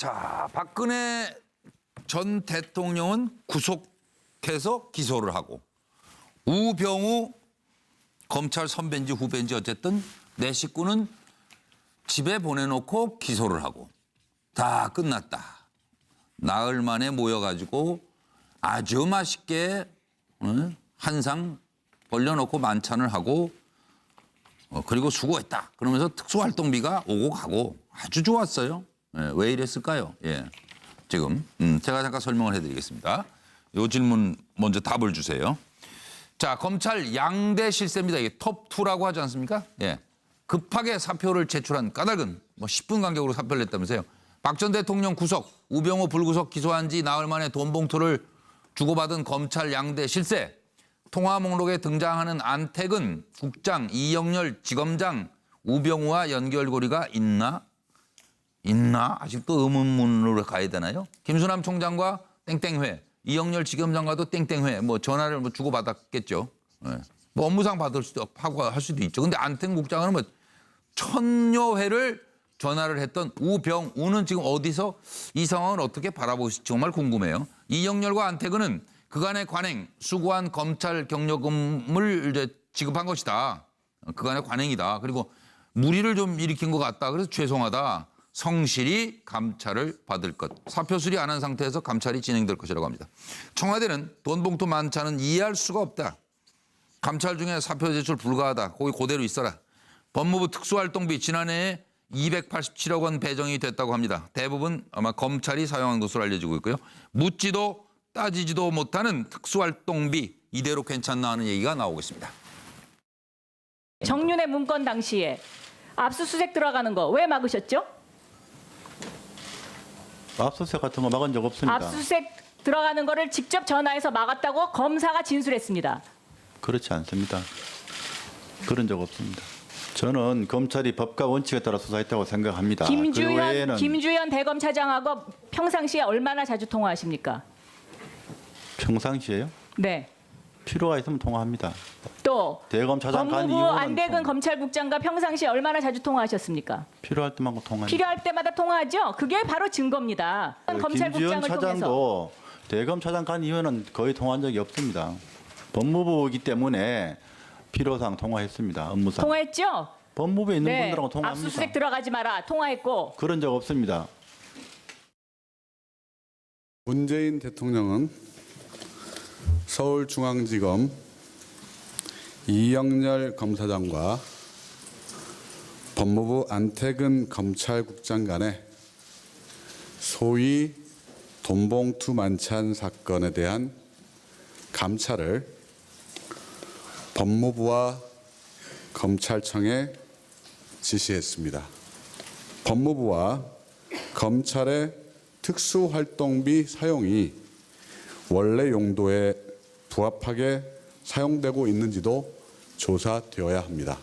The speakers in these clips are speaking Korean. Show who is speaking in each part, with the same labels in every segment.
Speaker 1: 자, 박근혜 전 대통령은 구속해서 기소를 하고 우병우 검찰 선배인지 후배인지 어쨌든 내 식구는 집에 보내놓고 기소를 하고 다 끝났다. 나흘 만에 모여가지고 아주 맛있게 응? 한상 벌려놓고 만찬을 하고 어, 그리고 수고했다. 그러면서 특수활동비가 오고 가고 아주 좋았어요. 예, 왜 이랬을까요? 예. 지금 음, 제가 잠깐 설명을 해드리겠습니다. 요 질문 먼저 답을 주세요. 자, 검찰 양대 실세입니다. 이게 톱2라고 하지 않습니까? 예. 급하게 사표를 제출한 까닭은 뭐 10분 간격으로 사표를 냈다면서요. 박 전 대통령 구속, 우병우 불구속 기소한 지 나흘 만에 돈 봉투를 주고받은 검찰 양대 실세. 통화 목록에 등장하는 안택은 국장, 이영렬 지검장, 우병우와 연결고리가 있나? 있나? 아직도 의문문으로 가야 되나요? 김수남 총장과 땡땡회, 이영렬 지검장과도 땡땡회, 뭐 전화를 뭐 주고받았겠죠. 예. 뭐 업무상 받을 수도 하고 할 수도 있죠. 근데 안택 국장은 뭐 천여 회를 전화를 했던 우병우는 지금 어디서 이 상황을 어떻게 바라보실지 정말 궁금해요. 이영렬과 안태근은 그간의 관행, 수고한 검찰 경력금을 이제 지급한 것이다. 그간의 관행이다. 그리고 무리를 좀 일으킨 것 같다. 그래서 죄송하다. 성실히 감찰을 받을 것. 사표 수리 안 한 상태에서 감찰이 진행될 것이라고 합니다. 청와대는 돈 봉투 만찬은 이해할 수가 없다. 감찰 중에 사표 제출 불가하다. 거기 그대로 있어라. 법무부 특수활동비 지난해에 287억 원 배정이 됐다고 합니다. 대부분 아마 검찰이 사용한 것으로 알려지고 있고요. 묻지도 따지지도 못하는 특수활동비 이대로 괜찮나 하는 얘기가 나오고 있습니다.
Speaker 2: 정윤의 문건 당시에 압수수색 들어가는 거 왜 막으셨죠?
Speaker 3: 압수수색 같은 거 막은 적 없습니다.
Speaker 2: 압수수색 들어가는 거를 직접 전화해서 막았다고 검사가 진술했습니다.
Speaker 3: 그렇지 않습니다. 그런 적 없습니다. 저는 검찰이 법과 원칙에 따라 수사했다고 생각합니다. 그
Speaker 2: 김주현
Speaker 3: 외에는
Speaker 2: 김주현 대검 차장하고 평상시에 얼마나 자주 통화하십니까?
Speaker 3: 평상시에요?
Speaker 2: 네.
Speaker 3: 필요가 있으면 통화합니다.
Speaker 2: 또
Speaker 3: 대검차장 간
Speaker 2: 법무부
Speaker 3: 이후로는
Speaker 2: 안대근
Speaker 3: 통화.
Speaker 2: 검찰국장과 평상시 에 얼마나 자주 통화하셨습니까?
Speaker 3: 필요할 때만 통화합니다.
Speaker 2: 필요할 때마다 통화하죠. 그게 바로 증거입니다.
Speaker 3: 그 김주현
Speaker 2: 검찰국장을 통해서
Speaker 3: 차장도 대검차장 간 이후에는 거의 통화한 적이 없습니다. 법무부이기 때문에 필요상 통화했습니다. 업무상.
Speaker 2: 통화했죠.
Speaker 3: 법무부에 있는
Speaker 2: 네.
Speaker 3: 분들하고 통화합니다.
Speaker 2: 압수수색 들어가지 마라. 통화했고
Speaker 3: 그런 적 없습니다.
Speaker 4: 문재인 대통령은 서울중앙지검 이영렬 검사장과 법무부 안태근 검찰국장 간의 소위 돈봉투 만찬 사건에 대한 감찰을 법무부와 검찰청에 지시했습니다. 법무부와 검찰의 특수활동비 사용이 원래 용도에 부합하게 사용되고 있는지도 조사되어야 합니다.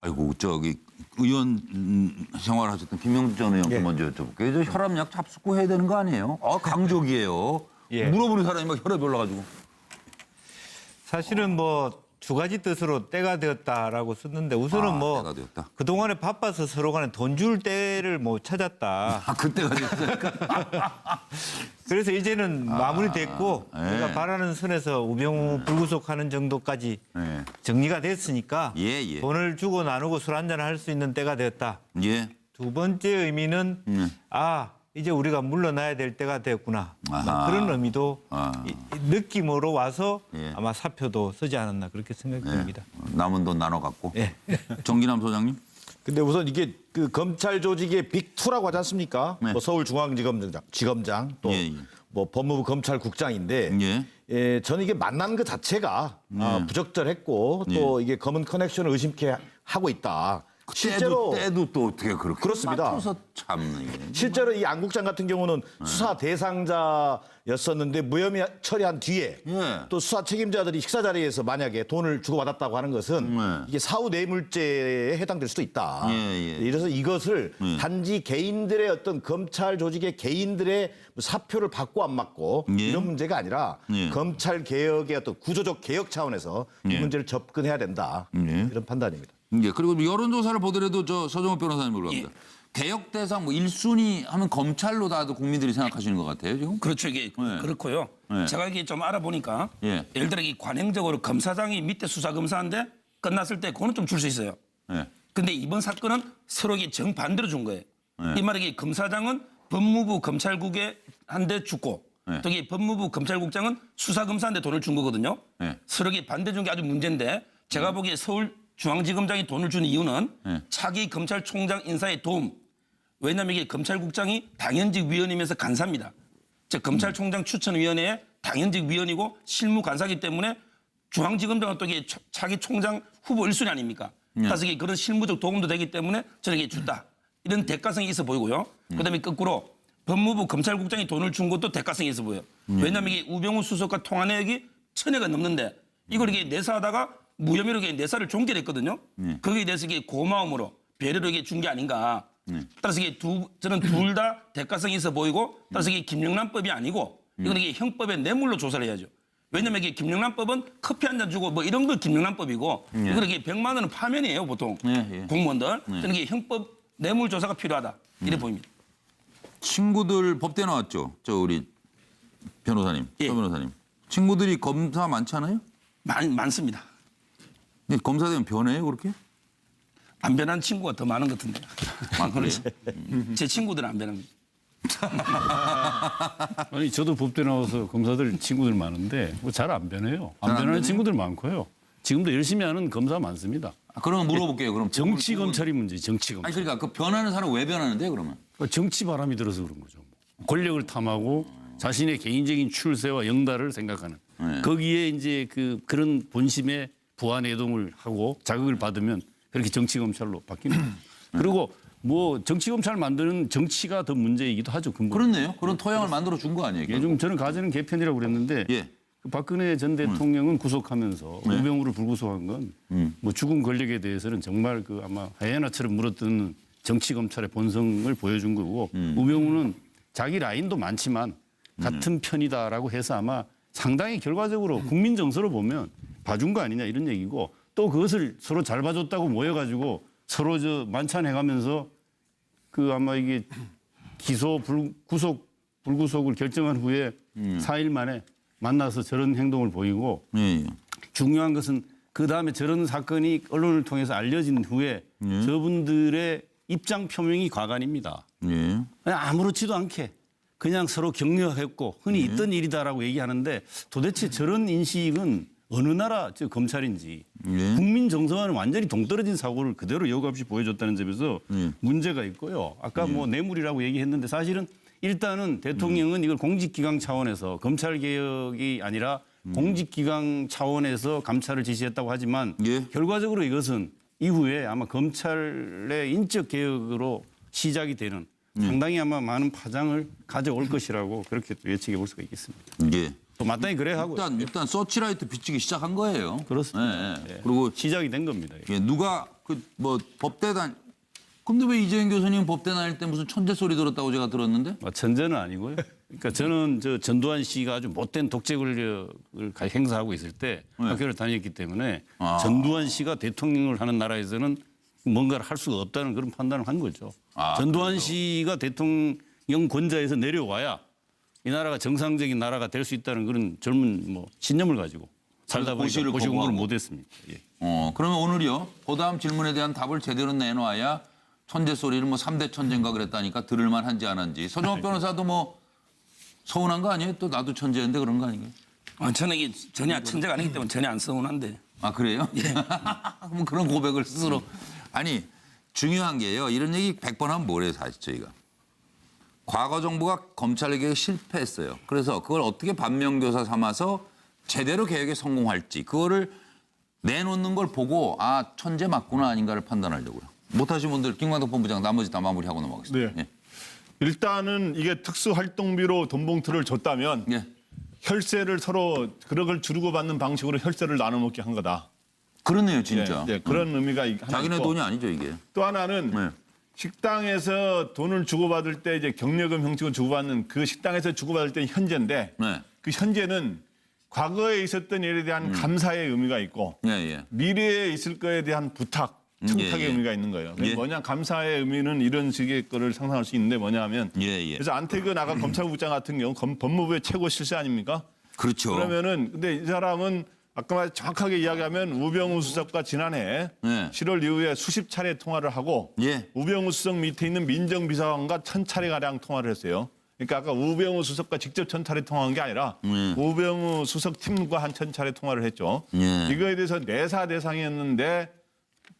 Speaker 1: 아이고 저기 의원 음, 생활하셨던 김영주 전 의원께 먼저 여쭤볼게요. 저 혈압약 잡수고 해야 되는 거 아니에요? 아 강족이에요.
Speaker 5: 예.
Speaker 1: 물어보는 사람이 막 혈압이 올라가지고.
Speaker 5: 사실은 뭐 두 가지 뜻으로 때가 되었다라고 썼는데 우선은
Speaker 1: 아,
Speaker 5: 뭐
Speaker 1: 때가 되었다.
Speaker 5: 그동안에 바빠서 서로 간에 돈 줄 때를 못 찾았다.
Speaker 1: 아 그때가 됐어요.
Speaker 5: 그래서 이제는 마무리됐고
Speaker 1: 예.
Speaker 5: 우리가 바라는 선에서 우병우 불구속하는 정도까지
Speaker 1: 예.
Speaker 5: 정리가 됐으니까
Speaker 1: 예, 예.
Speaker 5: 돈을 주고 나누고 술 한잔 할 수 있는 때가 되었다.
Speaker 1: 예.
Speaker 5: 두 번째 의미는
Speaker 1: 음.
Speaker 5: 아 이제 우리가 물러나야 될 때가 됐구나 뭐
Speaker 1: 아하.
Speaker 5: 그런 의미도
Speaker 1: 아.
Speaker 5: 이- 느낌으로 와서
Speaker 1: 예.
Speaker 5: 아마 사표도 쓰지 않았나 그렇게 생각이 듭니다.
Speaker 1: 남은 돈 나눠 갖고.
Speaker 5: 예.
Speaker 1: 정기남 소장님.
Speaker 6: 근데 우선 이게 그 검찰 조직의 빅투라고 하지 않습니까?
Speaker 1: 네.
Speaker 6: 뭐 서울중앙지검장, 지검장 또
Speaker 1: 예, 예.
Speaker 6: 뭐 법무부 검찰국장인데
Speaker 1: 예.
Speaker 6: 예, 저는 이게 만난 그 자체가 아, 부적절했고 또 이게 검은 커넥션을 의심케 하고 있다. 실제로
Speaker 1: 때도, 때도 또 어떻게 그렇게
Speaker 6: 그렇습니다.
Speaker 1: 맞춰서 참네. 이게.
Speaker 6: 실제로 이 안국장 같은 경우는
Speaker 1: 네.
Speaker 6: 수사 대상자였었는데 무혐의 처리한 뒤에
Speaker 1: 예.
Speaker 6: 또 수사 책임자들이 식사 자리에서 만약에 돈을 주고받았다고 하는 것은
Speaker 1: 네.
Speaker 6: 이게 사후 뇌물죄에 해당될 수도 있다.
Speaker 1: 예, 예.
Speaker 6: 이래서 이것을
Speaker 1: 예.
Speaker 6: 단지 개인들의 어떤 검찰 조직의 개인들의 사표를 받고 안 받고
Speaker 1: 예.
Speaker 6: 이런 문제가 아니라
Speaker 1: 예.
Speaker 6: 검찰 개혁의 어떤 구조적 개혁 차원에서 이
Speaker 1: 예.
Speaker 6: 문제를 접근해야 된다.
Speaker 1: 예.
Speaker 6: 이런 판단입니다.
Speaker 1: 예. 그리고 여론조사를 보더라도 저 서정호 변호사님 물어봅니다. 개혁 대상 뭐 1순위 하면 검찰로 다들 국민들이 생각하시는 것 같아요, 지금?
Speaker 7: 그렇죠. 이게
Speaker 1: 네.
Speaker 7: 그렇고요.
Speaker 1: 네.
Speaker 7: 제가 이게 좀 알아보니까
Speaker 1: 예.
Speaker 7: 예를 들어 이 관행적으로 검사장이 밑에 수사 검사인데 끝났을 때 그거는 좀 줄 수 있어요.
Speaker 1: 예.
Speaker 7: 근데 이번 사건은 서로 이게 정반대로 준 거예요.
Speaker 1: 네.
Speaker 7: 이 말이 이게 검사장은 법무부 검찰국에 한 대 주고
Speaker 1: 네.
Speaker 7: 또 법무부 검찰국장은 수사검사한테 돈을 준 거거든요.
Speaker 1: 네.
Speaker 7: 서로 이게 반대 준 게 아주 문제인데 제가 보기에 서울 중앙지검장이 돈을 주는 이유는
Speaker 1: 네.
Speaker 7: 차기 검찰총장 인사에 도움. 왜냐하면 이게 검찰국장이 당연직 위원이면서 간사입니다. 즉 검찰총장 추천위원회의 당연직 위원이고 실무 간사기 때문에 중앙지검장은 또 이게 차- 차기 총장 후보 1순위 아닙니까? 그래서 이게 그런 실무적 도움도 되기 때문에 저는 이게 준다. 이런 대가성이 있어 보이고요. 그다음에 거꾸로 법무부 검찰국장이 돈을 준 것도 대가성이 있어 보여요. 왜냐하면 이게 우병우 수석과 통화 내역이 천여가 넘는데 이걸 이게 내사하다가 무혐의로 내사를 종결했거든요. 거기에 대해서 이게 고마움으로 배려로 이게 준 게 아닌가. 따라서 이게 두 저는 둘 다 대가성이 있어 보이고 따라서 이게 김영란법이 아니고 이건 이게 형법의 뇌물로 조사를 해야죠. 왜냐면 이게 김영란법은 커피 한 잔 주고 뭐 이런 거 김영란법이고 이건 이게 100만 원은 파면이에요 보통
Speaker 1: 예, 예.
Speaker 7: 공무원들. 저는 이게 형법 뇌물 조사가 필요하다 이래 보입니다.
Speaker 1: 친구들 법대 나왔죠? 저 우리 변호사님,
Speaker 7: 예.
Speaker 1: 서 변호사님. 친구들이 검사 많잖아요?
Speaker 7: 많, 많습니다.
Speaker 1: 근데 검사 되면 변해요, 그렇게?
Speaker 7: 안 변한 친구가 더 많은 것 같은데.
Speaker 1: 아, 그래요?
Speaker 7: 제 친구들은 안 변합니다.
Speaker 8: 아니 저도 법대 나와서 검사들 친구들 많은데 뭐 잘 안 변해요. 안
Speaker 1: 잘안
Speaker 8: 변하는
Speaker 1: 변해요?
Speaker 8: 친구들 많고요. 지금도 열심히 하는 검사 많습니다.
Speaker 1: 아, 그러면 물어볼게요. 그럼
Speaker 8: 정치 검찰이 문제, 정치 검찰.
Speaker 1: 아니 그러니까 그 변하는 사람 왜 변하는데 그러면?
Speaker 8: 그러니까 정치 바람이 들어서 그런 거죠. 권력을 탐하고 자신의 개인적인 출세와 영달을 생각하는
Speaker 1: 네.
Speaker 8: 거기에 이제 그 그런 본심에 부하 내동을 하고 자극을 받으면 그렇게 정치 검찰로 바뀌는 거예요. 그리고 뭐 정치 검찰 만드는 정치가 더 문제이기도 하죠. 근본.
Speaker 1: 그렇네요. 그런 토양을 만들어 준 거 아니에요?
Speaker 8: 예, 좀 저는 가지는 개편이라고 그랬는데
Speaker 1: 예.
Speaker 8: 그 박근혜 전 대통령은 구속하면서
Speaker 1: 네.
Speaker 8: 우병우를 불구속한 건 뭐
Speaker 1: 음.
Speaker 8: 죽은 권력에 대해서는 정말 그 아마 하이에나처럼 물어뜯는 정치 검찰의 본성을 보여준 거고
Speaker 1: 음.
Speaker 8: 우병우는 자기 라인도 많지만 같은 편이다라고 해서 아마 상당히 결과적으로 국민 정서로 보면 봐준 거 아니냐 이런 얘기고 또 그것을 서로 잘 봐줬다고 모여가지고 서로 저 만찬해가면서 그 아마 이게 기소 불, 구속 불구속을 결정한 후에
Speaker 1: 음.
Speaker 8: 사 4일 만에 만나서 저런 행동을 보이고
Speaker 1: 예, 예.
Speaker 8: 중요한 것은 그 다음에 저런 사건이 언론을 통해서 알려진 후에
Speaker 1: 음.
Speaker 8: 저분들의 입장 표명이 과간입니다.
Speaker 1: 예.
Speaker 8: 그냥 아무렇지도 않게 그냥 서로 격려했고 흔히
Speaker 1: 음.
Speaker 8: 있던 일이다라고 얘기하는데 도대체 저런 인식은 어느 나라 저 검찰인지
Speaker 1: 예.
Speaker 8: 국민 정서와는 완전히 동떨어진 사고를 그대로 여과 없이 보여줬다는 점에서
Speaker 1: 예.
Speaker 8: 문제가 있고요. 아까 뭐 뇌물이라고 얘기했는데 사실은 일단은 대통령은 이걸 공직기강 차원에서 검찰 개혁이 아니라 공직기강 차원에서 감찰을 지시했다고 하지만
Speaker 1: 예.
Speaker 8: 결과적으로 이것은 이후에 아마 검찰의 인적 개혁으로 시작이 되는 상당히 아마 많은 파장을 가져올 것이라고 그렇게 또 예측해 볼 수가 있겠습니다.
Speaker 1: 예.
Speaker 8: 또 마땅히 그래 하고
Speaker 1: 일단 일단 서치라이트 비치기 시작한 거예요.
Speaker 8: 그렇습니다.
Speaker 1: 예, 예. 그리고
Speaker 8: 시작이 된 겁니다.
Speaker 1: 예, 누가 그 뭐 법대 단 근데 왜 이재현 교수님 법대 다닐 때 무슨 천재 소리 들었다고 제가 들었는데?
Speaker 8: 뭐 천재는 아니고요. 그러니까 저는 저 전두환 씨가 아주 못된 독재 권력을 가- 행사하고 있을 때 학교를 다녔기 때문에
Speaker 1: 네. 아.
Speaker 8: 전두환 씨가 대통령을 하는 나라에서는 뭔가를 할 수가 없다는 그런 판단을 한 거죠.
Speaker 1: 아,
Speaker 8: 전두환 씨가 대통령 권좌에서 내려와야 이 나라가 정상적인 나라가 될 수 있다는 그런 젊은 뭐 신념을 가지고 살다 보니까 고시 공부를. 못했습니다. 예.
Speaker 1: 어, 그러면 오늘이요. 그 다음 질문에 대한 답을 제대로 내놔야 천재 소리를 뭐 3대 천재인가 그랬다니까 들을만 한지 안 한지. 서정호 변호사도 뭐 서운한 거 아니에요? 또 나도 천재인데 그런 거 아닌가요?
Speaker 7: 아, 저는 이게 전혀 천재가 아니기 때문에 전혀 안 서운한데.
Speaker 1: 아 그래요? 그럼 그런 고백을 스스로 아니 중요한 게요. 이런 얘기 100번 하면 뭐래요 사실 저희가. 과거 정부가 검찰 개혁에 실패했어요. 그래서 그걸 어떻게 반면교사 삼아서 제대로 개혁에 성공할지 그거를 내놓는 걸 보고 아 천재 맞구나 아닌가를 판단하려고요. 못하신 분들 김광덕 본부장 나머지 다 마무리하고 넘어가겠습니다.
Speaker 9: 네. 일단은 이게 특수활동비로 돈 봉투를 줬다면
Speaker 1: 예. 예.
Speaker 9: 혈세를 서로 그럭을 주고 받는 방식으로 혈세를 나눠 먹게 한 거다.
Speaker 1: 그렇네요 진짜.
Speaker 9: 예, 예, 그런 의미가 이- 하나
Speaker 1: 자기네
Speaker 9: 있고
Speaker 1: 돈이 아니죠 이게.
Speaker 9: 또 하나는
Speaker 1: 네.
Speaker 9: 식당에서 돈을 주고받을 때 이제 경력금 형식으로 주고받는 그 식당에서 주고받을 때 현재인데
Speaker 1: 네.
Speaker 9: 그 현재는 과거에 있었던 일에 대한 감사의 의미가 있고
Speaker 1: 예 예.
Speaker 9: 미래에 있을 거에 대한 부탁 특하게
Speaker 1: 예, 예.
Speaker 9: 의미가 있는 거예요.
Speaker 1: 예.
Speaker 9: 뭐냐 감사의 의미는 이런 식의 거를 상상할 수 있는데 뭐냐면
Speaker 1: 예, 예.
Speaker 9: 그래서 안태근 아까 검찰국장 같은 경우 검- 법무부의 최고 실세 아닙니까?
Speaker 1: 그렇죠.
Speaker 9: 그러면은 근데 이 사람은 아까 말 정확하게 이야기하면 우병우 수석과 지난해
Speaker 1: 네.
Speaker 9: 7월 이후에 수십 차례 통화를 하고
Speaker 1: 예.
Speaker 9: 우병우 수석 밑에 있는 민정비서관과 천 차례 가량 통화를 했어요. 그러니까 아까 우병우 수석과 직접 천 차례 통화한 게 아니라
Speaker 1: 네.
Speaker 9: 우병우 수석 팀과 한 천 차례 통화를 했죠.
Speaker 1: 예.
Speaker 9: 이거에 대해서 내사 대상이었는데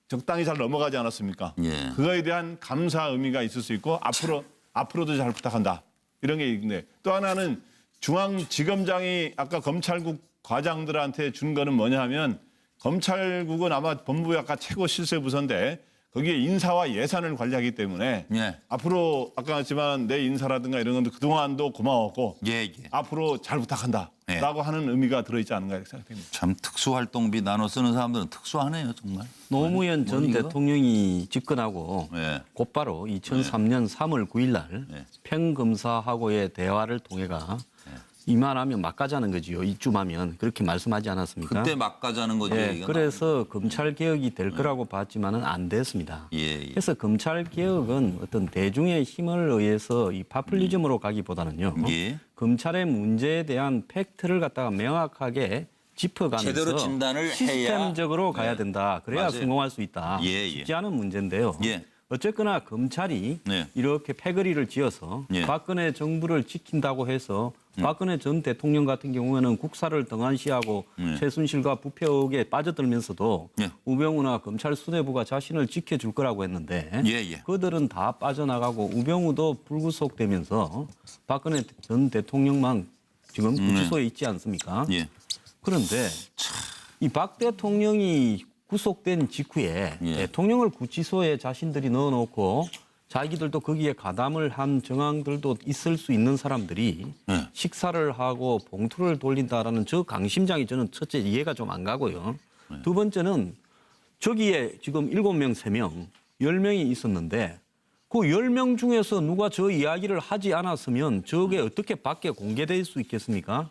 Speaker 9: 적당히 잘 넘어가지 않았습니까?
Speaker 1: 예.
Speaker 9: 그거에 대한 감사 의미가 있을 수 있고 앞으로 앞으로도 잘 부탁한다 이런 게 있는데 또 하나는 중앙지검장이 아까 검찰국 과장들한테 준 거는 뭐냐 하면 검찰국은 아마 법무부 아까 최고 실세 부서인데 거기에 인사와 예산을 관리하기 때문에
Speaker 1: 예.
Speaker 9: 앞으로 아까 했지만 내 인사라든가 이런 건도 그동안도 고마웠고
Speaker 1: 예, 예.
Speaker 9: 앞으로 잘 부탁한다라고
Speaker 1: 예.
Speaker 9: 하는 의미가 들어있지 않은가 이렇게 생각됩니다.
Speaker 1: 참 특수활동비 나눠 쓰는 사람들은 특수하네요, 정말.
Speaker 10: 노무현 전
Speaker 1: 이거?
Speaker 10: 대통령이 집권하고
Speaker 1: 예.
Speaker 10: 곧바로 2003년 3월 9일 날
Speaker 1: 예.
Speaker 10: 평검사하고의 대화를 통해가 이만하면 막 가자는 거지요. 이쯤하면 그렇게 말씀하지 않았습니까?
Speaker 1: 그때 막 가자는 거죠.
Speaker 10: 예, 그래서 검찰 개혁이 될 거라고 봤지만은 안 됐습니다.
Speaker 1: 예, 예.
Speaker 10: 그래서 검찰 개혁은 어떤 대중의 힘을 의해서 이 파퓰리즘으로 가기보다는요.
Speaker 1: 예.
Speaker 10: 검찰의 문제에 대한 팩트를 갖다가 명확하게 짚어가면서
Speaker 1: 제대로 진단을 해야-
Speaker 10: 시스템적으로 가야
Speaker 1: 네.
Speaker 10: 된다. 그래야
Speaker 1: 맞아요.
Speaker 10: 성공할 수 있다.
Speaker 1: 예, 예.
Speaker 10: 쉽지 않은 문제인데요.
Speaker 1: 예.
Speaker 10: 어쨌거나 검찰이
Speaker 1: 네.
Speaker 10: 이렇게 패거리를 지어서
Speaker 1: 예. 음.
Speaker 10: 박근혜 정부를 지킨다고 해서 박근혜 전 대통령 같은 경우에는 국사를 등한시하고
Speaker 1: 예.
Speaker 10: 최순실과 부패 의혹에 빠져들면서도
Speaker 1: 예.
Speaker 10: 우병우나 검찰 수뇌부가 자신을 지켜줄 거라고 했는데
Speaker 1: 예, 예.
Speaker 10: 그들은 다 빠져나가고 우병우도 불구속되면서 박근혜 전 대통령만 지금 구치소에 있지 않습니까?
Speaker 1: 음. 예.
Speaker 10: 그런데 이 박 대통령이 구속된 직후에
Speaker 1: 예.
Speaker 10: 대통령을 구치소에 자신들이 넣어놓고 자기들도 거기에 가담을 한 정황들도 있을 수 있는 사람들이
Speaker 1: 예.
Speaker 10: 식사를 하고 봉투를 돌린다라는 저 강심장이 저는 첫째 이해가 좀 안 가고요. 두 번째는 저기에 지금 일곱 명 세명 열명이 있었는데 그 열 명 중에서 누가 저 이야기를 하지 않았으면 저게 어떻게 밖에 공개될 수 있겠습니까?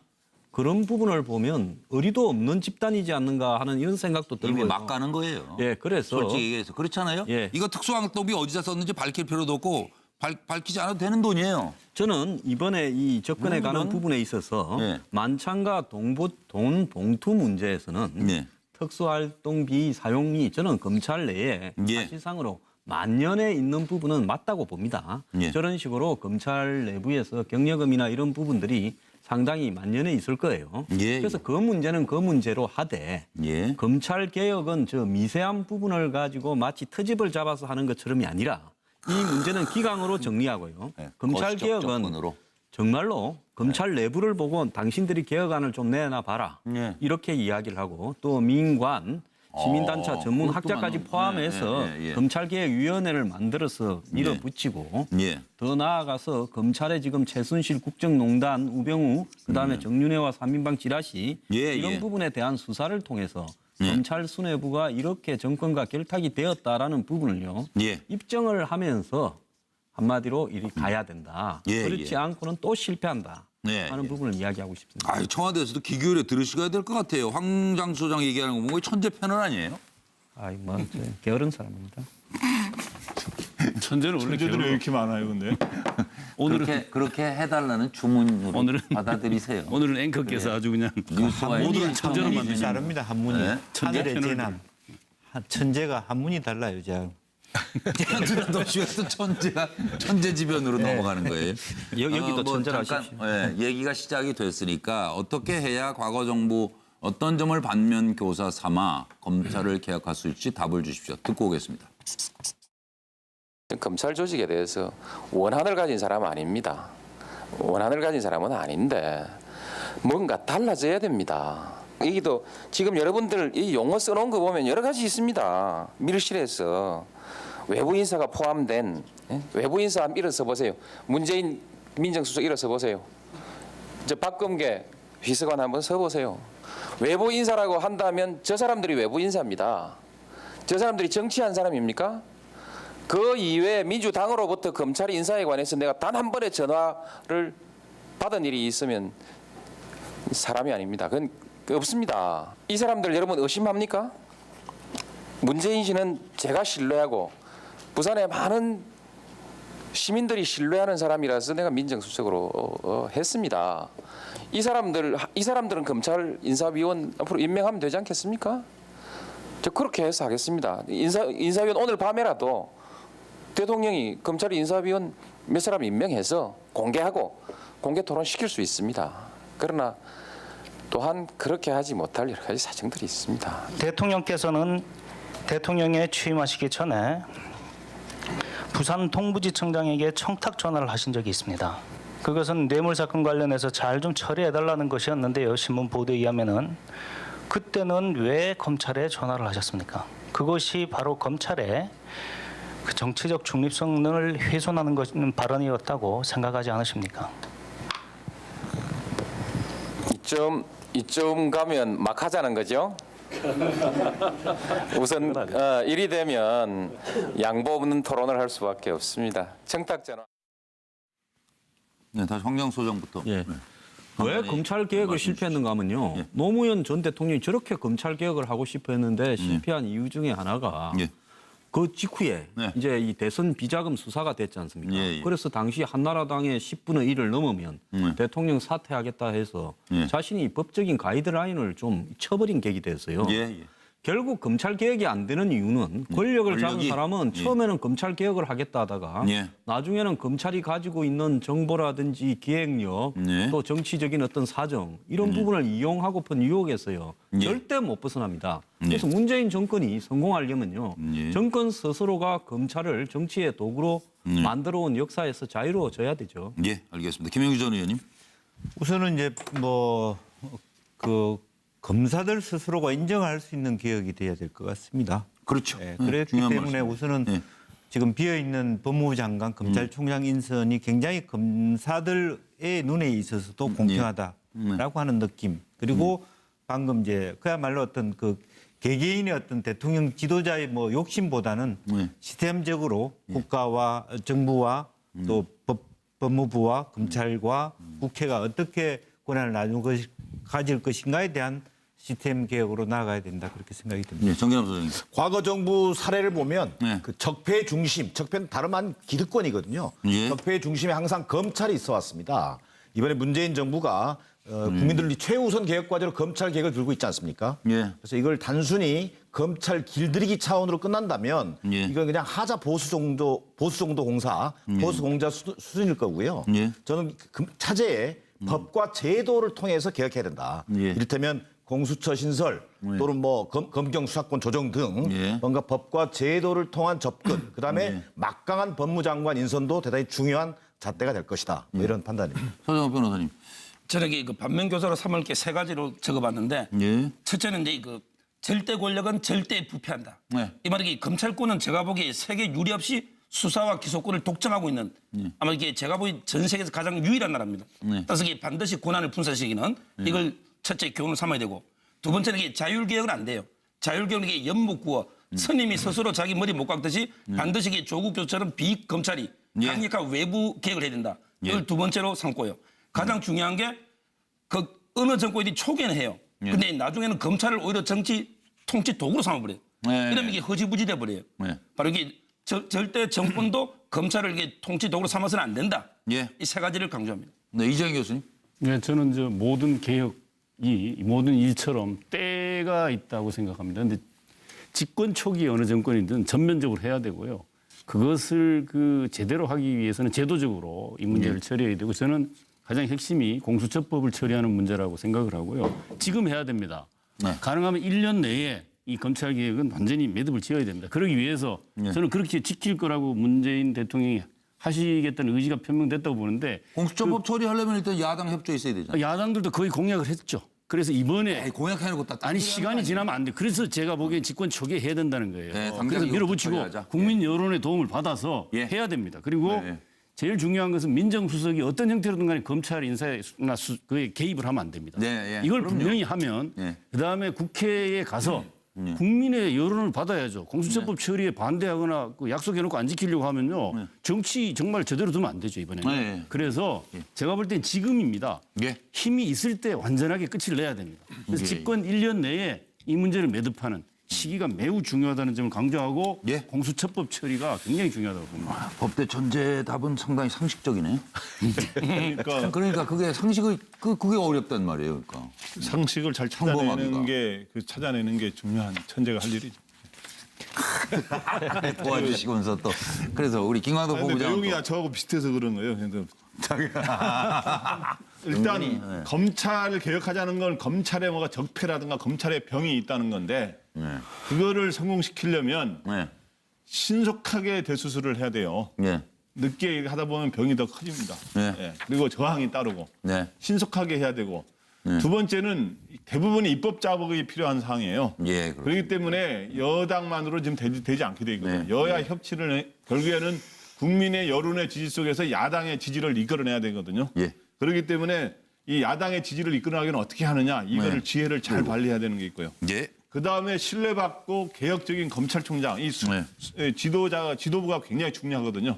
Speaker 10: 그런 부분을 보면 의리도 없는 집단이지 않는가 하는 이런 생각도
Speaker 1: 이미
Speaker 10: 들고요.
Speaker 1: 막 가는 거예요.
Speaker 10: 예, 그래서
Speaker 1: 솔직히 얘기해서 그렇잖아요.
Speaker 10: 예.
Speaker 1: 이거 특수활동비 어디다 썼는지 밝힐 필요도 없고 밝, 밝히지 않아도 되는 돈이에요.
Speaker 10: 저는 이번에 이 접근에 가는
Speaker 1: 물론.
Speaker 10: 부분에 있어서
Speaker 1: 예.
Speaker 10: 만찬과 동부, 돈 봉투 문제에서는
Speaker 1: 예.
Speaker 10: 특수활동비 사용이 저는 검찰 내에
Speaker 1: 예.
Speaker 10: 사실상으로 만연해 있는 부분은 맞다고 봅니다.
Speaker 1: 예.
Speaker 10: 저런 식으로 검찰 내부에서 경력금이나 이런 부분들이 상당히 만연해 있을 거예요.
Speaker 1: 예,
Speaker 10: 그래서 그 문제는 그 문제로 하되
Speaker 1: 예.
Speaker 10: 검찰 개혁은 저 미세한 부분을 가지고 마치 트집을 잡아서 하는 것처럼이 아니라 이 문제는 기강으로 정리하고요.
Speaker 1: 예,
Speaker 10: 검찰
Speaker 1: 거시적
Speaker 10: 개혁은
Speaker 1: 접근으로.
Speaker 10: 정말로 검찰 내부를 보고 당신들이 개혁안을 좀 내놔 봐라.
Speaker 1: 예.
Speaker 10: 이렇게 이야기를 하고 또 민관 시민단체
Speaker 1: 어,
Speaker 10: 전문 학자까지 포함해서
Speaker 1: 예, 예, 예.
Speaker 10: 검찰개혁위원회를 만들어서 밀어붙이고
Speaker 1: 예.
Speaker 10: 더 나아가서 검찰의 지금 최순실 국정농단 우병우 그다음에 정윤회와 삼인방 지라시
Speaker 1: 음. 예,
Speaker 10: 이런
Speaker 1: 예.
Speaker 10: 부분에 대한 수사를 통해서
Speaker 1: 예.
Speaker 10: 검찰 수뇌부가 이렇게 정권과 결탁이 되었다라는 부분을요
Speaker 1: 예.
Speaker 10: 입증을 하면서 한마디로 이리 가야 된다.
Speaker 1: 예,
Speaker 10: 그렇지
Speaker 1: 예.
Speaker 10: 않고는 또 실패한다
Speaker 1: 네,
Speaker 10: 하는
Speaker 1: 예.
Speaker 10: 부분을 이야기하고 싶습니다.
Speaker 1: 아, 청와대에서도 귀 기울여 들으셔야 될 것 같아요. 황장 소장 얘기하는 거 보면 천재 패널 아니에요?
Speaker 10: 아이 뭐 저, 게으른 사람입니다.
Speaker 8: 천재는 원래
Speaker 9: 문제들이 왜 이렇게 많아요, 근데?
Speaker 8: 오늘은
Speaker 1: 그렇게 그렇게 해달라는 주문으로
Speaker 8: 오늘은-
Speaker 1: 받아들이세요.
Speaker 8: 오늘은 앵커께서 아주 그냥
Speaker 1: 뉴스와
Speaker 8: 모두를
Speaker 1: 이
Speaker 8: 천재로 만드시는
Speaker 5: 다릅니다. 한문이.
Speaker 1: 네.
Speaker 5: 하늘의
Speaker 8: 천재
Speaker 5: 재난. 한- 천재가 한문이 달라요, 제
Speaker 1: 천재도 천재가 천재지변으로 넘어가는 거예요.
Speaker 10: 여- 여기도 천재라
Speaker 1: 잠깐,
Speaker 10: 하십시오.
Speaker 1: 예, 얘기가 시작이 됐으니까 어떻게 해야 과거 정부 어떤 점을 반면 교사 삼아 검찰을 개혁할 수 있을지 답을 주십시오. 듣고 오겠습니다.
Speaker 11: 검찰 조직에 대해서 원한을 가진 사람은 아닙니다. 원한을 가진 사람은 아닌데 뭔가 달라져야 됩니다. 여기도 지금 여러분들 이 용어 써놓은 거 보면 여러 가지 있습니다. 밀실에서 외부 인사가 포함된 예? 외부 인사 한번 일어서 보세요. 문재인 민정수석 일어서 보세요. 저 박범계 비서관 한번 서 보세요. 외부 인사라고 한다면 저 사람들이 외부 인사입니다. 저 사람들이 정치한 사람입니까? 그 이외에 민주당으로부터 검찰 인사에 관해서 내가 단 한 번의 전화를 받은 일이 있으면 사람이 아닙니다. 그건 없습니다. 이 사람들 여러분 의심합니까? 문재인 씨는 제가 신뢰하고 부산의 많은 시민들이 신뢰하는 사람이라서 내가 민정수석으로 어, 어, 했습니다. 이 사람들 이 사람들은 검찰 인사위원 앞으로 임명하면 되지 않겠습니까? 저 그렇게 해서 하겠습니다. 인사 인사위원 오늘 밤에라도 대통령이 검찰 인사위원 몇 사람 임명해서 공개하고 공개 토론 시킬 수 있습니다. 그러나 또한 그렇게 하지 못할 여러 가지 사정들이 있습니다.
Speaker 12: 대통령께서는 대통령에 취임하시기 전에 부산 동부지청장에게 청탁 전화를 하신 적이 있습니다. 그것은 뇌물 사건 관련해서 잘 좀 처리해 달라는 것이었는데요. 신문 보도에 의하면은 그때는 왜 검찰에 전화를 하셨습니까? 그것이 바로 검찰의 그 정치적 중립성을 훼손하는 것은 발언이었다고 생각하지 않으십니까?
Speaker 11: 이쯤 이쯤 가면 막 하자는 거죠. 우선 어, 일이 되면 양보 없는 토론을 할 수밖에 없습니다. 청탁 전화.
Speaker 1: 네, 다시 황경소장부터.
Speaker 10: 예.
Speaker 1: 네.
Speaker 10: 왜 검찰 개혁을 실패했는가 하면요.
Speaker 1: 예.
Speaker 10: 노무현 전 대통령이 저렇게 검찰 개혁을 하고 싶어 했는데 실패한 이유 중에 하나가
Speaker 1: 예.
Speaker 10: 그 직후에
Speaker 1: 네.
Speaker 10: 이제 이 대선 비자금 수사가 됐지 않습니까?
Speaker 1: 예, 예.
Speaker 10: 그래서 당시 한나라당의 10분의 1을 넘으면
Speaker 1: 네.
Speaker 10: 대통령 사퇴하겠다 해서
Speaker 1: 예.
Speaker 10: 자신이 법적인 가이드라인을 좀 쳐버린 계기 됐어요.
Speaker 1: 예, 예.
Speaker 10: 결국 검찰 개혁이 안 되는 이유는 권력을 잡은
Speaker 1: 권력이-
Speaker 10: 사람은
Speaker 1: 예.
Speaker 10: 처음에는 검찰 개혁을 하겠다 하다가
Speaker 1: 예.
Speaker 10: 나중에는 검찰이 가지고 있는 정보라든지 기획력
Speaker 1: 예.
Speaker 10: 또 정치적인 어떤 사정 이런 부분을 이용하고픈 유혹에서요
Speaker 1: 예.
Speaker 10: 절대 못 벗어납니다.
Speaker 1: 예.
Speaker 10: 그래서 문재인 정권이 성공하려면요
Speaker 1: 예.
Speaker 10: 정권 스스로가 검찰을 정치의 도구로
Speaker 1: 예.
Speaker 10: 만들어온 역사에서 자유로워져야 되죠.
Speaker 1: 예, 알겠습니다. 김영규 전 의원님.
Speaker 5: 우선은 이제 뭐그 검사들 스스로가 인정할 수 있는 개혁이 돼야 될 것 같습니다.
Speaker 1: 그렇죠.
Speaker 5: 예,
Speaker 1: 네,
Speaker 5: 그랬기
Speaker 1: 중요한
Speaker 5: 때문에
Speaker 1: 말씀.
Speaker 5: 우선은
Speaker 1: 예.
Speaker 5: 지금 비어 있는 법무부 장관, 검찰총장 인선이 굉장히 검사들의 눈에 있어서도 공평하다라고 하는 느낌. 그리고 방금 이제 그야말로 어떤 그 개개인의 어떤 대통령 지도자의 뭐 욕심보다는
Speaker 1: 네.
Speaker 5: 시스템적으로 국가와 정부와 또 법, 법무부와 검찰과 국회가 어떻게 권한을 나누 것 가질 것인가에 대한 시스템 개혁으로 나아가야 된다 그렇게 생각이 듭니다.
Speaker 1: 예, 정기남 소장님.
Speaker 6: 과거 정부 사례를 보면
Speaker 1: 네.
Speaker 6: 그 적폐 중심, 적폐는 다름 아닌 기득권이거든요.
Speaker 1: 예.
Speaker 6: 적폐 중심에 항상 검찰이 있어 왔습니다. 이번에 문재인 정부가 어,
Speaker 1: 음.
Speaker 6: 국민들이 최우선 개혁 과제로 검찰 개혁을 들고 있지 않습니까?
Speaker 1: 예.
Speaker 6: 그래서 이걸 단순히 검찰 길들이기 차원으로 끝난다면
Speaker 1: 예.
Speaker 6: 이건 그냥 하자 보수 정도 보수 정도 공사, 보수 공자 수, 수준일 거고요.
Speaker 1: 예.
Speaker 6: 저는 그 차제에 법과 제도를 통해서 개혁해야 된다.
Speaker 1: 예.
Speaker 6: 이를테면 공수처 신설 또는 뭐 검, 검경 수사권 조정 등
Speaker 1: 예.
Speaker 6: 뭔가 법과 제도를 통한 접근, 그다음에
Speaker 1: 예.
Speaker 6: 막강한 법무장관 인선도 대단히 중요한 잣대가 될 것이다. 뭐 이런 판단입니다.
Speaker 1: 서정호 변호사님.
Speaker 7: 저는 그 반면 교사로 삼을 게 세 가지로 적어봤는데
Speaker 1: 예.
Speaker 7: 첫째는 이제 그 절대 권력은 절대 부패한다.
Speaker 1: 네.
Speaker 7: 이 말이 검찰권은 제가 보기에 세계 유례 없이 수사와 기소권을 독점하고 있는 아마 이게 제가 보기 전 세계에서 가장 유일한 나라입니다.
Speaker 1: 네.
Speaker 7: 따라서 이게 반드시 권한을 분산시키는 이걸 첫째 교훈을 삼아야 되고 두 번째는 이게 자율개혁은 안 돼요. 자율개혁은 이게 연목구어 스님이 스스로 자기 머리 못 깎듯이 반드시 이게 조국 교수처럼 비검찰이
Speaker 1: 예.
Speaker 7: 강력한 외부 개혁을 해야 된다. 이걸
Speaker 1: 예.
Speaker 7: 두 번째로 삼고요. 가장 중요한 게 그 어느 정권이 초기에는 해요.
Speaker 1: 예.
Speaker 7: 근데 나중에는 검찰을 오히려 정치 통치 도구로 삼아버려요.
Speaker 1: 네.
Speaker 7: 이러면 이게 허지부지 돼버려요.
Speaker 1: 네.
Speaker 7: 바로 이게 저- 절대 정권도 검찰을 이게 통치 도구로 삼아서는 안 된다.
Speaker 1: 예.
Speaker 7: 이 세 가지를 강조합니다.
Speaker 1: 네, 이재영 교수님.
Speaker 8: 네, 저는 저 모든 개혁 이 모든 일처럼 때가 있다고 생각합니다. 근데 집권 초기에 어느 정권이든 전면적으로 해야 되고요. 그것을 그 제대로 하기 위해서는 제도적으로 이 문제를 처리해야 되고 저는 가장 핵심이 공수처법을 처리하는 문제라고 생각을 하고요. 지금 해야 됩니다.
Speaker 1: 네.
Speaker 8: 가능하면 1년 내에 이 검찰 개혁은 완전히 매듭을 지어야 됩니다. 그러기 위해서
Speaker 1: 네.
Speaker 8: 저는 그렇게 지킬 거라고 문재인 대통령이 하시겠다는 의지가 표명됐다고 보는데
Speaker 1: 공수처법 처리하려면 일단 야당 협조 있어야 되잖아요.
Speaker 8: 야당들도 거의 공약을 했죠. 그래서 이번에
Speaker 1: 에이, 공약해놓고 딱
Speaker 8: 아니 시간이
Speaker 1: 거
Speaker 8: 지나면 안 돼. 그래서 제가 보기엔 집권 초기에 해야 된다는 거예요.
Speaker 1: 네, 당장
Speaker 8: 그래서 밀어붙이고. 국민 여론의 도움을 받아서
Speaker 1: 예.
Speaker 8: 해야 됩니다. 그리고
Speaker 1: 네.
Speaker 8: 제일 중요한 것은 민정수석이 어떤 형태로든 간에 검찰 인사나 수, 그에 개입을 하면 안 됩니다.
Speaker 1: 네, 예.
Speaker 8: 이걸
Speaker 1: 그럼요.
Speaker 8: 분명히 하면
Speaker 1: 예.
Speaker 8: 그다음에 국회에 가서
Speaker 1: 예.
Speaker 8: 국민의 여론을 받아야죠. 공수처법 처리에 반대하거나 그 약속해놓고 안 지키려고 하면요. 정치 정말 제대로 두면 안 되죠 이번에.
Speaker 1: 네, 예.
Speaker 8: 그래서 제가 볼 땐 지금입니다.
Speaker 1: 예.
Speaker 8: 힘이 있을 때 완전하게 끝을 내야 됩니다. 그래서
Speaker 1: 예.
Speaker 8: 집권 1년 내에 이 문제를 매듭하는 시기가 매우 중요하다는 점을 강조하고
Speaker 1: 예.
Speaker 8: 공수처법 처리가 굉장히 중요하다고 봅니다.
Speaker 1: 법대 전제 답은 상당히 상식적이네.
Speaker 9: 그러니까
Speaker 1: 그러니까 그게 상식을 그 그게 어렵단 말이에요. 그러니까.
Speaker 9: 상식을 잘
Speaker 1: 평범합니다.
Speaker 9: 찾아내는 게그 찾아내는 게 중요한 천재가 할 일이죠.
Speaker 1: 도와주시면서 또 그래서 우리 김광도
Speaker 9: 아, 근데
Speaker 1: 본부장
Speaker 9: 내용이 저하고 비슷해서 그런 거예요. 그래서 일단
Speaker 1: 은근히, 네.
Speaker 9: 검찰을 개혁하자는 건 검찰에 뭐가 적폐라든가 검찰에 병이 있다는 건데
Speaker 1: 네.
Speaker 9: 그거를 성공시키려면
Speaker 1: 네.
Speaker 9: 신속하게 대수술을 해야 돼요.
Speaker 1: 네.
Speaker 9: 늦게 하다 보면 병이 더 커집니다.
Speaker 1: 네.
Speaker 9: 예. 그리고 저항이 따르고
Speaker 1: 네.
Speaker 9: 신속하게 해야 되고 두 번째는 대부분이 입법 자복이 필요한 사항이에요.
Speaker 1: 예. 그렇-
Speaker 9: 그렇기 때문에 여당만으로 지금 되지, 되지 않게 돼 있거든요.
Speaker 1: 네.
Speaker 9: 여야 협치를 해- 결국에는 국민의 여론의 지지 속에서 야당의 지지를 이끌어내야 되거든요.
Speaker 1: 예.
Speaker 9: 그렇기 때문에 이 야당의 지지를 이끌어내기는 어떻게 하느냐 이거를
Speaker 1: 네.
Speaker 9: 지혜를 잘 발휘해야 되는 게 있고요.
Speaker 1: 예.
Speaker 9: 그 다음에 신뢰받고 개혁적인 검찰총장 이 수-
Speaker 1: 네.
Speaker 9: 예, 지도자 지도부가 굉장히 중요하거든요.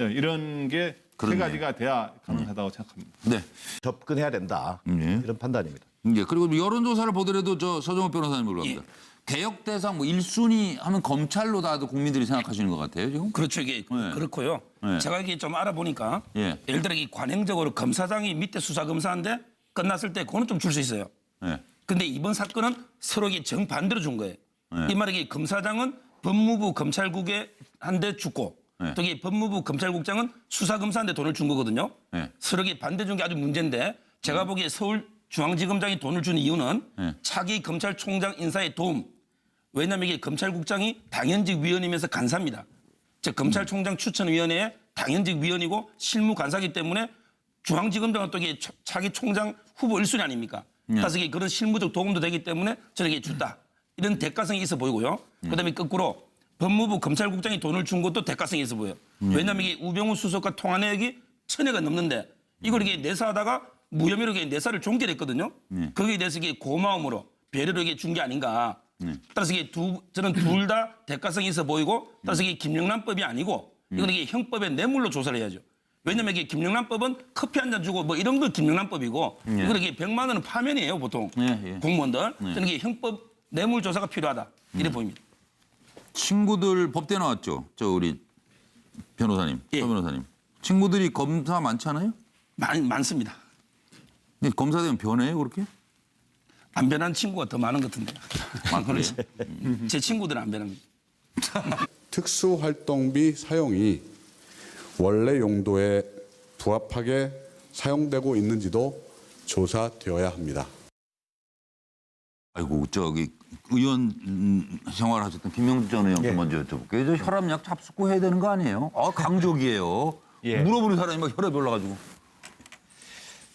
Speaker 9: 예, 이런 게 세. 가지가 돼야 가능하다고 생각합니다.
Speaker 1: 네.
Speaker 6: 접근해야 된다.
Speaker 1: 네.
Speaker 6: 이런 판단입니다.
Speaker 1: 예. 그리고 여론조사를 보더라도 저 서정호 변호사님으로 갑니다. 개혁 대상 뭐 1순위 하면 검찰로 다들 국민들이 생각하시는 것 같아요 지금.
Speaker 7: 그렇죠. 이게
Speaker 1: 네.
Speaker 7: 그렇고요.
Speaker 1: 네.
Speaker 7: 제가 이게 좀 알아보니까
Speaker 1: 예.
Speaker 7: 예를 들어 이 관행적으로 검사장이 밑에 수사 검사인데 끝났을 때 그거는 좀 줄 수 있어요.
Speaker 1: 예.
Speaker 7: 근데 이번 사건은 서로 이게 정반대로 준 거예요.
Speaker 1: 네.
Speaker 7: 이 말이 검사장은 법무부 검찰국에 한 대 주고
Speaker 1: 네.
Speaker 7: 또 이게 법무부 검찰국장은 수사 검사한테 돈을 준 거거든요.
Speaker 1: 네.
Speaker 7: 서로 이게 반대 준 게 아주 문제인데 제가 보기에 서울 중앙지검장이 돈을 준 이유는
Speaker 1: 네.
Speaker 7: 차기 검찰총장 인사에 도움. 왜냐하면 이게 검찰국장이 당연직 위원이면서 간사입니다. 즉 검찰총장 추천위원회의 당연직 위원이고 실무 간사기 때문에 중앙지검장은 또 이게 차- 차기 총장 후보 1순위 아닙니까? 그래서 이게 그런 실무적 도움도 되기 때문에 저렇게 줬다. 이런 대가성이 있어 보이고요. 그다음에 거꾸로 법무부 검찰국장이 돈을 준 것도 대가성이 있어 보여요. 왜냐하면 이게 우병우 수석과 통화 내역이 천여가 넘는데 이걸 이게 내사하다가 무혐의로 이게 내사를 종결했거든요. 거기에 대해서 이게 고마움으로 배려로 이게 준 게 아닌가. 따라서 이게 두 저는 둘 다 대가성이 있어 보이고 따라서 이게 김영란법이 아니고 이건 이게 형법의 뇌물로 조사를 해야죠. 왜냐면 이게 김영란법은 커피 한 잔 주고 뭐 이런 거 김영란법이고 이건 이게 100만 원은 파면이에요 보통
Speaker 1: 예, 예.
Speaker 7: 공무원들 저는 이게 형법 뇌물 조사가 필요하다 이래 보입니다.
Speaker 1: 친구들 법대 나왔죠. 저 우리 변호사님,
Speaker 7: 예.
Speaker 1: 서 변호사님. 친구들이 검사 많지 않아요?
Speaker 7: 많, 많습니다.
Speaker 1: 근데 검사 되면 변해요 그렇게?
Speaker 7: 안 변한 친구가 더 많은 것 같은데.
Speaker 1: 아, 그래요?
Speaker 7: 제 친구들은 안 변합니다.
Speaker 4: 특수활동비 사용이 원래 용도에 부합하게 사용되고 있는지도 조사되어야 합니다.
Speaker 1: 아이고 저기 의원 음, 생활하셨던 김명주 전 의원께 먼저 여쭤볼게요. 저 혈압약 잡수고 해야 되는 거 아니에요? 아 강족이에요.
Speaker 5: 예.
Speaker 1: 물어보는 사람이 막 혈압이 올라가지고.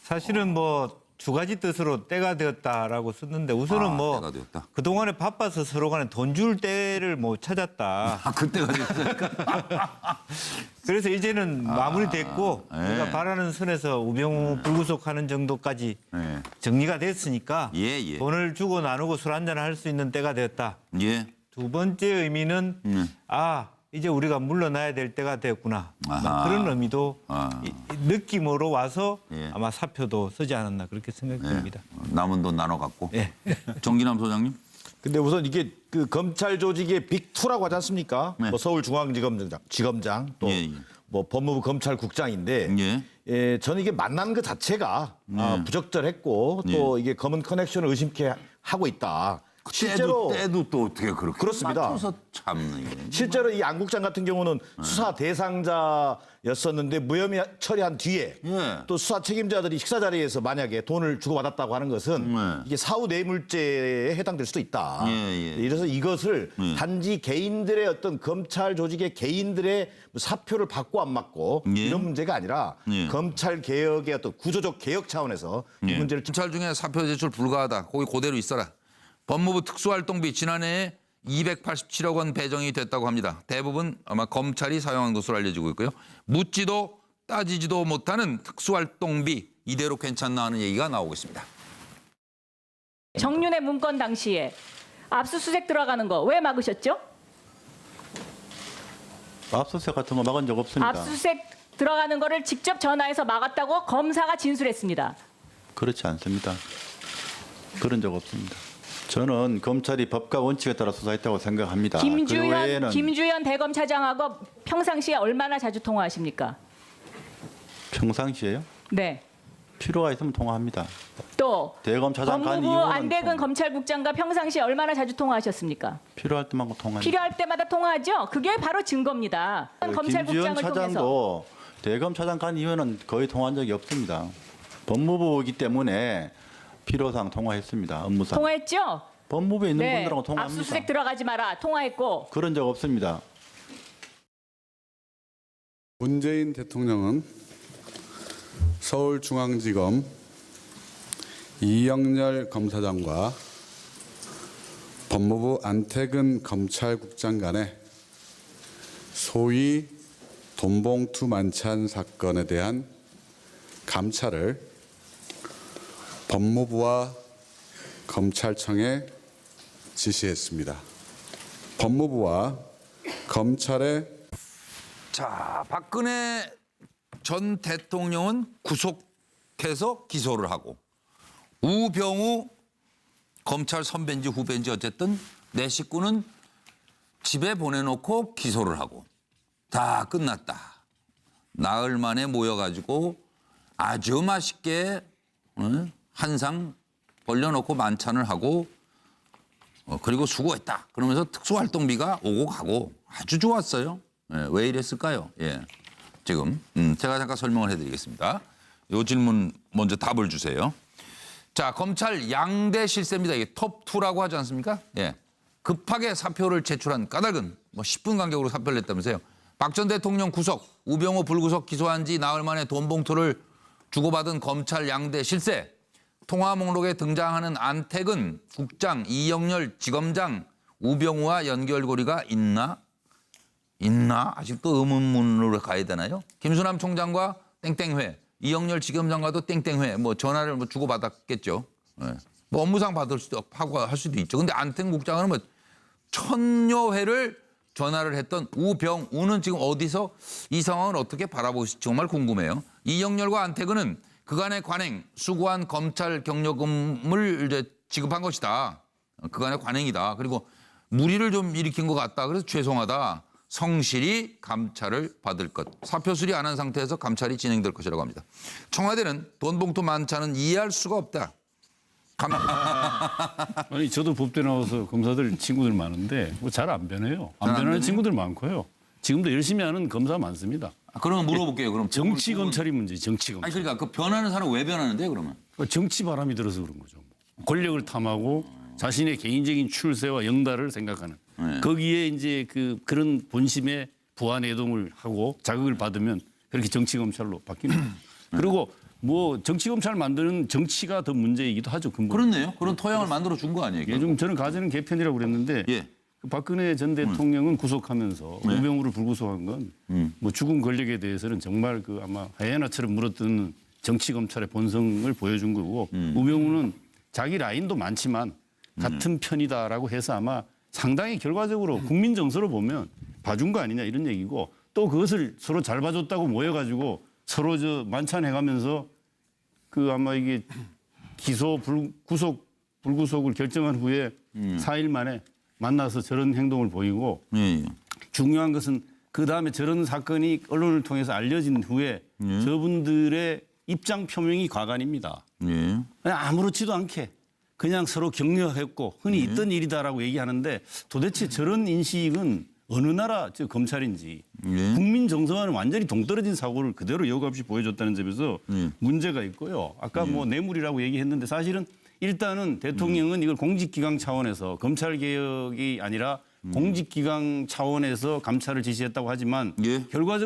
Speaker 5: 사실은 뭐 두 가지 뜻으로 때가 되었다라고 썼는데 우선은
Speaker 1: 아,
Speaker 5: 뭐
Speaker 1: 때가 되었다.
Speaker 5: 그동안에 바빠서 서로 간에 돈 줄 때를 못 찾았다.
Speaker 1: 아 그때가 됐어요.
Speaker 5: 그래서 이제는 마무리됐고
Speaker 1: 예.
Speaker 5: 우리가 바라는 선에서 우병우 불구속하는 정도까지
Speaker 1: 예.
Speaker 5: 정리가 됐으니까
Speaker 1: 예, 예.
Speaker 5: 돈을 주고 나누고 술 한잔 할 수 있는 때가 되었다.
Speaker 1: 예.
Speaker 5: 두 번째 의미는
Speaker 1: 음.
Speaker 5: 아 이제 우리가 물러나야 될 때가 되었구나
Speaker 1: 아하.
Speaker 5: 그런 의미도
Speaker 1: 아.
Speaker 5: 이- 이 느낌으로 와서
Speaker 1: 예.
Speaker 5: 아마 사표도 쓰지 않았나 그렇게 생각됩니다.
Speaker 1: 남은 돈 나눠 갖고.
Speaker 5: 예.
Speaker 1: 정기남 소장님.
Speaker 6: 근데 우선 이게 그 검찰 조직의 빅2라고 하지 않습니까?
Speaker 1: 네.
Speaker 6: 뭐 서울중앙지검장, 지검장, 또
Speaker 1: 예, 예.
Speaker 6: 뭐 법무부 검찰국장인데
Speaker 1: 예.
Speaker 6: 예, 저는 이게 만난 그 자체가 아, 부적절했고 또 이게 검은 커넥션을 의심케 하고 있다. 실제로
Speaker 1: 때도, 때도 또 어떻게 그렇게
Speaker 6: 그렇습니다.
Speaker 1: 맞춰서 참 이게.
Speaker 6: 실제로 이 안국장 같은 경우는
Speaker 1: 네.
Speaker 6: 수사 대상자였었는데 무혐의 처리한 뒤에
Speaker 1: 예.
Speaker 6: 또 수사 책임자들이 식사 자리에서 만약에 돈을 주고받았다고 하는 것은
Speaker 1: 네.
Speaker 6: 이게 사후 뇌물죄에 해당될 수도 있다.
Speaker 1: 예, 예.
Speaker 6: 이래서 이것을
Speaker 1: 예.
Speaker 6: 단지 개인들의 어떤 검찰 조직의 개인들의 사표를 받고 안 받고
Speaker 1: 예.
Speaker 6: 이런 문제가 아니라
Speaker 1: 예.
Speaker 6: 검찰 개혁의 어떤 구조적 개혁 차원에서 이
Speaker 1: 예.
Speaker 6: 문제를
Speaker 1: 검찰 중에 사표 제출 불가하다. 거기 그대로 있어라. 법무부 특수활동비 지난해에 287억 원 배정이 됐다고 합니다. 대부분 아마 검찰이 사용한 것으로 알려지고 있고요. 묻지도 따지지도 못하는 특수활동비 이대로 괜찮나 하는 얘기가 나오고 있습니다.
Speaker 2: 정윤의 문건 당시에 압수수색 들어가는 거 왜 막으셨죠?
Speaker 3: 압수수색 같은 거 막은 적 없습니다.
Speaker 2: 압수수색 들어가는 거를 직접 전화해서 막았다고 검사가 진술했습니다.
Speaker 3: 그렇지 않습니다. 그런 적 없습니다. 저는 검찰이 법과 원칙에 따라 수사했다고 생각합니다. 그
Speaker 2: 김주현
Speaker 3: 외에는
Speaker 2: 김주현 대검 차장하고 평상시에 얼마나 자주 통화하십니까?
Speaker 3: 평상시에요?
Speaker 2: 네.
Speaker 3: 필요가 있으면 통화합니다.
Speaker 2: 또
Speaker 3: 대검 차장 간
Speaker 2: 법무부
Speaker 3: 이후로는
Speaker 2: 안대근
Speaker 3: 통화.
Speaker 2: 검찰국장과 평상시에 얼마나 자주 통화하셨습니까?
Speaker 3: 필요할 때만 통화합니다.
Speaker 2: 필요할 때마다 통화하죠. 그게 바로 증거입니다.
Speaker 3: 그 김주현
Speaker 2: 검찰국장을 통해서
Speaker 3: 차장도 대검 차장 간 이후에는 거의 통화한 적이 없습니다. 법무부이기 때문에 필요상 통화했습니다. 업무상.
Speaker 2: 통화했죠.
Speaker 3: 법무부에 있는
Speaker 2: 네.
Speaker 3: 분들하고 통화합니다.
Speaker 2: 압수수색 들어가지 마라. 통화했고
Speaker 3: 그런 적 없습니다.
Speaker 4: 문재인 대통령은 서울중앙지검 이영렬 검사장과 법무부 안태근 검찰국장 간의 소위 돈봉투 만찬 사건에 대한 감찰을 법무부와 검찰청에 지시했습니다. 법무부와 검찰의
Speaker 1: 자, 박근혜 전 대통령은 구속해서 기소를 하고 우병우 검찰 선배인지 후배인지 어쨌든 내 식구는 집에 보내놓고 기소를 하고 다 끝났다. 나흘 만에 모여가지고 아주 맛있게 응? 한상 벌려놓고 만찬을 하고 어, 그리고 수고했다. 그러면서 특수활동비가 오고 가고 아주 좋았어요. 예, 왜 이랬을까요? 예. 지금 음, 제가 잠깐 설명을 해드리겠습니다. 요 질문 먼저 답을 주세요. 자, 검찰 양대 실세입니다. 이게 톱2라고 하지 않습니까? 예. 급하게 사표를 제출한 까닭은 뭐 10분 간격으로 사표를 냈다면서요. 박 전 대통령 구속, 우병우 불구속 기소한 지 나흘 만에 돈 봉투를 주고받은 검찰 양대 실세. 통화 목록에 등장하는 안택은 국장, 이영렬 지검장, 우병우와 연결고리가 있나? 있나? 아직도 의문문으로 가야 되나요? 김수남 총장과 땡땡회, 이영렬 지검장과도 땡땡회, 뭐 전화를 뭐 주고받았겠죠. 예. 뭐 업무상 받을 수도 하고 할 수도 있죠. 근데 안택 국장은 뭐 천여 회를 전화를 했던 우병우는 지금 어디서 이 상황을 어떻게 바라보실지 정말 궁금해요. 이영렬과 안태근은 그간의 관행, 수고한 검찰 경력금을 이제 지급한 것이다. 그간의 관행이다. 그리고 무리를 좀 일으킨 것 같다. 그래서 죄송하다. 성실히 감찰을 받을 것. 사표 수리 안 한 상태에서 감찰이 진행될 것이라고 합니다. 청와대는 돈 봉투 만찬은 이해할 수가 없다. 감...
Speaker 8: 아니 저도 법대 나와서 검사들 친구들 많은데 뭐 잘 안 변해요. 안 변하는? 친구들 많고요. 지금도 열심히 하는 검사 많습니다.
Speaker 1: 아, 그러면 물어볼게요. 그럼
Speaker 8: 정치 검찰이 문제, 정치 검찰.
Speaker 1: 아니 그러니까 그 변하는 사람 왜 변하는데 그러면?
Speaker 8: 그 정치 바람이 들어서 그런 거죠. 권력을 탐하고 자신의 개인적인 출세와 영달을 생각하는 거기에 이제 그 그런 본심에 부하 내동을 하고 자극을 받으면 그렇게 정치 검찰로 바뀌는 거예요. 그리고 뭐 정치 검찰 만드는 정치가 더 문제이기도 하죠. 근본.
Speaker 1: 그렇네요. 그런 토양을 만들어 준 거 아니에요?
Speaker 8: 예, 좀 저는 가지는 개편이라고 그랬는데
Speaker 1: 예.
Speaker 8: 그 박근혜 전 대통령은 구속하면서 우병우를 불구속한 건 뭐 죽은 권력에 대해서는 정말 그 아마 하이에나처럼 물어뜯는 정치 검찰의 본성을 보여준 거고 우병우는 자기 라인도 많지만 같은 편이다라고 해서 아마 상당히 결과적으로 국민 정서로 보면 봐준 거 아니냐 이런 얘기고 또 그것을 서로 잘 봐줬다고 모여가지고 서로 저 만찬해가면서 그 아마 이게 기소 불, 구속 불구속을 결정한 후에 사 4일 만에 만나서 저런 행동을 보이고
Speaker 1: 예, 예.
Speaker 8: 중요한 것은 그 다음에 저런 사건이 언론을 통해서 알려진 후에 저분들의 입장 표명이 과간입니다.
Speaker 1: 예.
Speaker 8: 그냥 아무렇지도 않게 그냥 서로 격려했고 흔히 있던 일이다라고 얘기하는데 도대체 저런 인식은 어느 나라 저 검찰인지
Speaker 1: 예.
Speaker 8: 국민 정서와는 완전히 동떨어진 사고를 그대로 여과 없이 보여줬다는 점에서
Speaker 1: 예.
Speaker 8: 문제가 있고요. 아까 뭐 뇌물이라고 얘기했는데 사실은 일단은 대통령은 이걸 공직기강 차원에서 검찰 개혁이 아니라 공직기강 차원에서 감찰을 지시했다고 하지만
Speaker 1: 예.
Speaker 8: 결과적으로